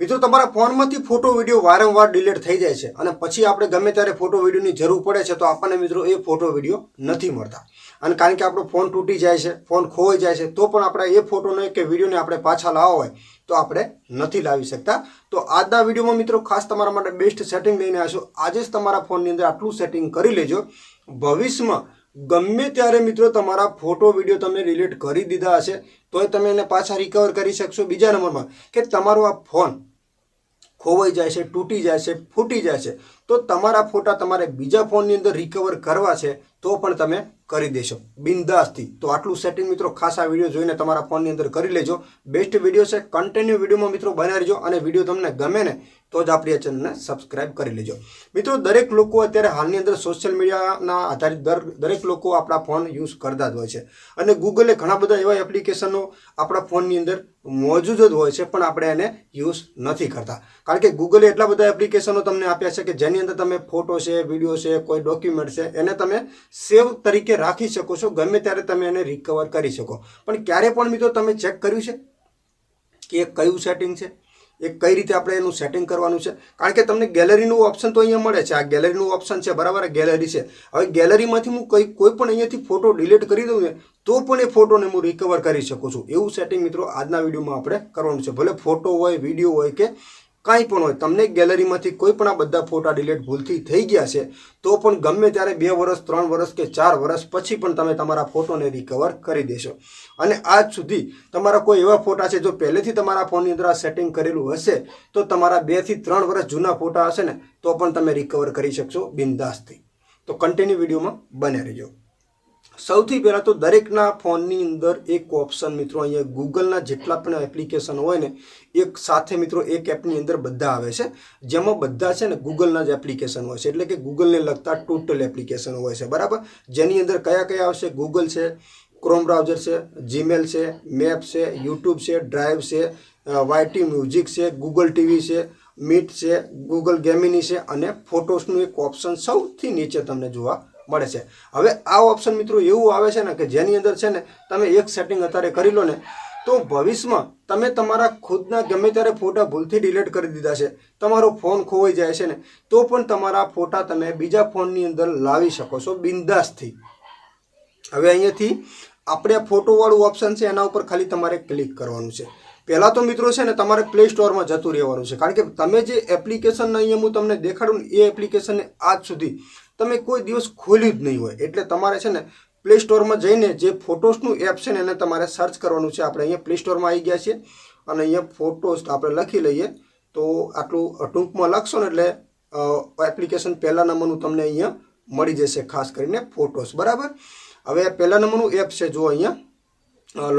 મિત્રો, તમારા ફોનમાંથી ફોટો, વીડિયો વારંવાર ડિલીટ થઈ જાય છે અને પછી આપણે ગમે ત્યારે ફોટો, વિડીયોની જરૂર પડે છે તો આપણને મિત્રો એ ફોટો, વીડિયો નથી મળતા. અને કારણ કે આપણો ફોન તૂટી જાય છે, ફોન ખોવાઈ જાય છે, તો પણ આપણે એ ફોટોને કે વિડીયોને આપણે પાછા લાવવા હોય તો આપણે નથી લાવી શકતા. તો આજના વિડીયોમાં મિત્રો ખાસ તમારા માટે બેસ્ટ સેટિંગ લઈને આવશો. આજે જ તમારા ફોનની અંદર આટલું સેટિંગ કરી લેજો. ભવિષ્યમાં ગમે ત્યારે મિત્રો તમારા ફોટો, વીડિયો તમે ડિલીટ કરી દીધા હશે, તોય તમે એને પાછા રિકવર કરી શકશો બીજા નંબરમાં કે તમારો આ ફોન ખોવાઈ જાય છે, તૂટી જાય છે, ફૂટી જાય છે. તો તમારા ફોટા તમારે બીજા ફોનની અંદર રિકવર કરવા છે, તો પણ તમે કરી દેશો. બિંદાસથી. તો આટલું સેટિંગ મિત્રો ખાસ આ વીડિયો જોઈને તમારા ફોનની અંદર કરી લેજો. બેસ્ટ વીડિયો છે કન્ટિન્યુ વિડીયોમાં મિત્રો બનાવી અને વીડિયો તમને ગમે ને તો જ આપણી આ ચેનલને સબસ્ક્રાઇબ કરી લેજો. મિત્રો, દરેક લોકો અત્યારે હાલની અંદર સોશિયલ મીડિયાના આધારિત દર- દરેક લોકો આપણા ફોન યુઝ કરતા જ હોય છે. અને ગૂગલે ઘણા બધા એવા એપ્લિકેશનો આપણા ફોનની અંદર મોજૂદ જ હોય છે, પણ આપણે એને યુઝ નથી કરતા. કારણ કે ગૂગલે એટલા બધા એપ્લિકેશનો તમને આપ્યા છે કે જેની અંદર તમે ફોટો છે વીડિયો છે, કોઈ ડોક્યુમેન્ટ છે, એને તમે સેવ તરીકે રાખી શકો છો, ગમે ત્યારે તમે એને રિકવર કરી શકો. પણ ક્યારે પણ મિત્રો તમે ચેક કર્યું છે? કે કયું સેટિંગ છે? એ કઈ રીતે આપણે એનું સેટિંગ કરવાનું છે? કારણ કે તમને ગેલેરીનું ઓપ્શન તો અહીંયા મળે છે. આ ગેલેરીનું ઓપ્શન છે, બરાબર? ગેલેરી છે. હવે ગેલેરીમાંથી હું કંઈ, કોઈ પણ અહીંયાથી ફોટો ડિલીટ કરી દઉં ને, તો પણ એ ફોટોને હું રિકવર કરી શકું છું. એવું સેટિંગ મિત્રો આજના વિડીયોમાં આપણે કરવાનું છે. ભલે ફોટો હોય વીડિયો હોય કે કાંઈ પણ હોય, તમને ગેલેરીમાંથી કોઈ પણ આ બધા ફોટા ડિલીટ ભૂલથી થઈ ગયા છે, તો પણ ગમે ત્યારે બે વર્ષ ત્રણ વર્ષ કે ચાર વર્ષ પછી પણ તમે તમારા ફોટોને રિકવર કરી દેશો. અને આજ સુધી તમારા કોઈ એવા ફોટા છે, જો પહેલેથી તમારા ફોનની અંદર આ સેટિંગ કરેલું હશે, તો તમારા બેથી ત્રણ વર્ષ જૂના ફોટા હશે ને, તો પણ તમે રિકવર કરી શકશો બિંદાસથી. તો કન્ટિન્યુ વિડીયોમાં બને રહેજો. સૌથી પહેલાં તો દરેકના ફોનની અંદર એક ઓપ્શન મિત્રો અહીંયા ગૂગલના જેટલા પણ એપ્લિકેશન હોય ને, એક સાથે મિત્રો એક એપની અંદર બધા આવે છે. જેમાં બધા છે ને ગૂગલના જ એપ્લિકેશન હોય છે. એટલે કે ગૂગલને લગતા ટોટલ એપ્લિકેશન હોય છે. બરાબર? જેની અંદર કયા કયા આવશે? ગૂગલ છે ક્રોમ બ્રાઉઝર છે જીમેલ છે મેપ છે યુટ્યુબ છે ડ્રાઈવ છે વાયટી મ્યુઝિક છે ગૂગલ ટીવી છે મીટ છે ગૂગલ ગેમિની છે અને ફોટોસનું એક ઓપ્શન સૌથી નીચે તમને જોવા મળે છે. હવે આ ઓપ્શન મિત્રો એવું આવે છે ને કે જેની અંદર છે ને તમે એક સેટિંગ અત્યારે કરી લો ને, તો ભવિષ્યમાં તમે તમારા ખુદના ગમે ત્યારે ફોટા ભૂલથી ડિલીટ કરી દીધા છે, તમારો ફોન ખોવાઈ જાય છે ને, તો પણ તમારા ફોટા તમે બીજા ફોનની અંદર લાવી શકો છો બિંદાસથી. હવે અહીંયાથી આપણે ફોટોવાળું ઓપ્શન છે એના ઉપર ખાલી તમારે ક્લિક કરવાનું છે. પહેલાં તો મિત્રો છે ને તમારે પ્લે સ્ટોરમાં જતું રહેવાનું છે. કારણ કે તમે જે એપ્લિકેશન અહીંયા હું તમને દેખાડું એ એપ્લિકેશનને આજ સુધી તમે કોઈ દિવસ ખોલ્યું જ નહીં હોય. એટલે તમારે છે ને પ્લે સ્ટોરમાં જઈને જે ફોટોસનું એપ છે ને એને તમારે સર્ચ કરવાનું છે. આપણે અહીંયા પ્લે સ્ટોરમાં આવી ગયા છીએ. અને અહીંયા ફોટોસ આપણે લખી લઈએ. તો આટલું ટૂંકમાં લખશો ને એટલે એપ્લિકેશન પહેલા નંબરનું તમને અહીંયા મળી જશે ખાસ કરીને ફોટોસ બરાબર? હવે પહેલા નંબરનું એપ છે જો અહીંયા.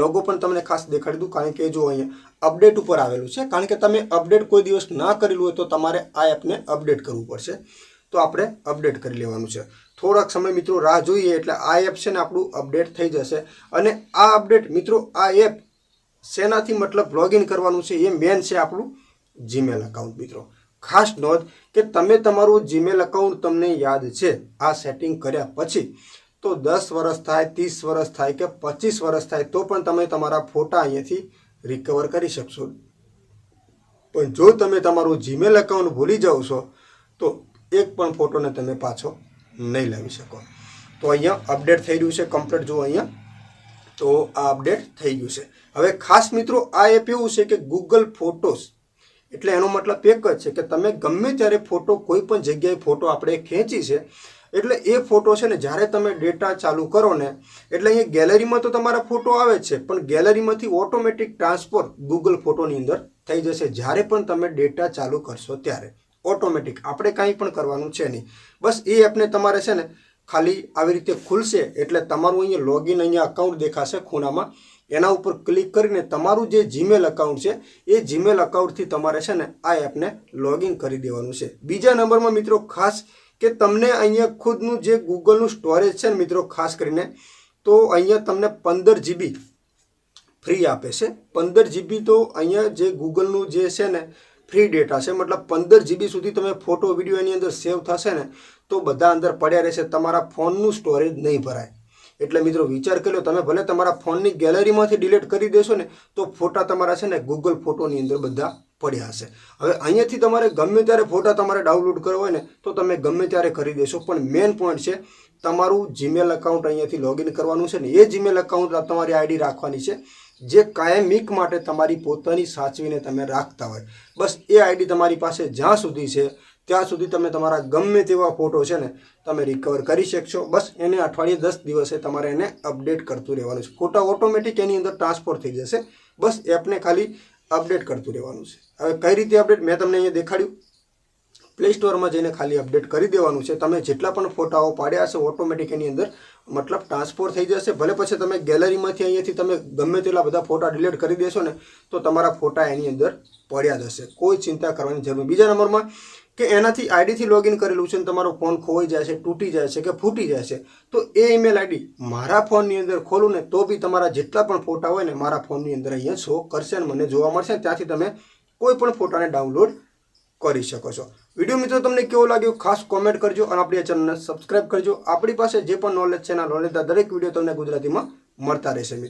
લોગો પણ તમને ખાસ દેખાડી દઉં. કારણ કે જો અહીંયા અપડેટ ઉપર આવેલું છે. કારણ કે તમે અપડેટ કોઈ દિવસ ના કરેલું હોય તો તમારે આ એપને અપડેટ કરવું પડશે. તો આપણે અપડેટ કરી લેવાનું છે. થોડાક સમય મિત્રો રાહ જોઈએ એટલે આ એપ છે ને આપણું અપડેટ થઈ જશે. અને આ અપડેટ મિત્રો આ એપ શેનાથી મતલબ લોગિન કરવાનું છે એ મેન છે આપણું જીમેલ અકાઉન્ટ મિત્રો. ખાસ નોંધ કે તમે તમારું જીમેલ અકાઉન્ટ તમને યાદ છે. આ સેટિંગ કર્યા પછી તો દસ વર્ષ થાય, ત્રીસ વર્ષ થાય કે પચીસ વર્ષ થાય તો પણ તમે તમારા ફોટા અહીંયાથી રિકવર કરી શકશો. પણ જો તમે તમારું જીમેલ અકાઉન્ટ ભૂલી જાઓ છો તો એક પણ ફોટોને તમે પાછો નહીં લાવી શકો. તો અહીંયા અપડેટ થઈ રહ્યું છે કમ્પ્લીટ જો અહીંયા. તો આ અપડેટ થઈ ગયું છે. હવે ખાસ મિત્રો, આ એપ એવું છે કે ગૂગલ ફોટોસ એટલે એનો મતલબ એક જ છે કે તમે ગમે ત્યારે ફોટો, કોઈ પણ જગ્યાએ ફોટો આપણે ખેંચી છે, એટલે એ ફોટો છે ને જ્યારે તમે ડેટા ચાલુ કરો ને, એટલે અહીંયા ગેલેરીમાં તો તમારા ફોટો આવે છે, પણ ગેલેરીમાંથી ઓટોમેટિક ટ્રાન્સફર ગૂગલ ફોટોની અંદર થઈ જશે જ્યારે પણ તમે ડેટા ચાલુ કરશો ત્યારે. ઓટોમેટિક. આપણે કાંઈ પણ કરવાનું છે નહીં. બસ એ એપને તમારે છે ને ખાલી આવી રીતે ખુલશે એટલે તમારું અહીંયા લોગિન અહીંયા અકાઉન્ટ દેખાશે ખૂણામાં. એના ઉપર ક્લિક કરીને તમારું જે જીમેલ અકાઉન્ટ છે, એ જીમેલ અકાઉન્ટથી તમારે છે ને આ એપને લોગિન કરી દેવાનું છે. બીજા નંબરમાં મિત્રો ખાસ કે તમને અહીંયા ખુદનું જે ગૂગલનું સ્ટોરેજ છે ને મિત્રો ખાસ કરીને, તો અહીંયા તમને પંદર જીબી ફ્રી આપે છે. પંદર જીબી તો અહીંયા જે ગૂગલનું જે છે ને ફ્રી ડેટા છે. મતલબ પંદર જીબી સુધી તમે ફોટો વીડિયો એની અંદર સેવ થશે ને, તો બધા અંદર પડ્યા રહેશે. તમારા ફોનનું સ્ટોરેજ નહીં ભરાય. એટલે મિત્રો વિચાર કર્યો, તમે ભલે તમારા ફોનની ગેલેરીમાંથી ડિલીટ કરી દેશો ને, તો ફોટા તમારા છે ને ગૂગલ ફોટોની અંદર બધા પડ્યા હશે. હવે અહીંયાથી તમારે ગમે ત્યારે ફોટા તમારે ડાઉનલોડ કરવા હોય ને, તો તમે ગમે ત્યારે કરી દેશો. પણ મેઇન પોઈન્ટ છે, તમારું જીમેલ અકાઉન્ટ અહીંયાથી લોગિન કરવાનું છે ને, એ જીમેલ અકાઉન્ટ તમારી આઈડી રાખવાની છે. જે કાયમિક માટે તમારી પોતાની સાચવીને તમે રાખતા હોય. બસ એ આઈડી તમારી પાસે જ્યાં સુધી છે, ત્યાં સુધી તમે તમારા ગમે તેવા ફોટો છે ને, તમે રિકવર કરી શકશો. બસ એને અઠવાડિયે દસ દિવસે તમારે એને અપડેટ કરતું રહેવાનું છે. ફોટા ઓટોમેટિક એની અંદર ટ્રાન્સફર થઈ જશે. બસ એપને ખાલી અપડેટ કરતું રહેવાનું છે. હવે કઈ રીતે અપડેટ મેં તમને અહીંયા દેખાડ્યું. પ્લે સ્ટોરમાં જઈને ખાલી અપડેટ કરી દેવાનું છે. તમે જેટલા પણ ફોટાઓ પાડ્યા હશે ઓટોમેટિક એની અંદર મતલબ ટ્રાન્સફર થઈ જશે. ભલે પછી તમે ગેલેરીમાંથી અહીંયાથી તમે ગમે તેટલા બધા ફોટા ડિલીટ કરી દેશો ને, તો તમારા ફોટા એની અંદર પડ્યા જશે. કોઈ ચિંતા કરવાની જરૂર. બીજા નંબરમાં કે એનાથી આઈડીથી લોગિન કરેલું છે ને, તમારો ફોન ખોવાઈ જાય છે તૂટી જાય છે કે ફૂટી જાય છે તો એ ઈમેલ આઈડી મારા ફોનની અંદર ખોલું ને, તો બી તમારા જેટલા પણ ફોટા હોય ને, મારા ફોનની અંદર અહીંયા શો કરશે અને મને જોવા મળશે ત્યાંથી તમે કોઈ પણ ફોટાને ડાઉનલોડ કરી શકો છો. વીડિયો મિત્રો તમને કેવો લાગ્યો ખાસ કોમેન્ટ કરજો અને આપણી ચેનલને સબસ્ક્રાઈબ કરજો. આપણી પાસે જે પણ નોલેજ છે એના નોલેજના દરેક વીડિયો તમને ગુજરાતીમાં મળતા રહેશે મિત્રો.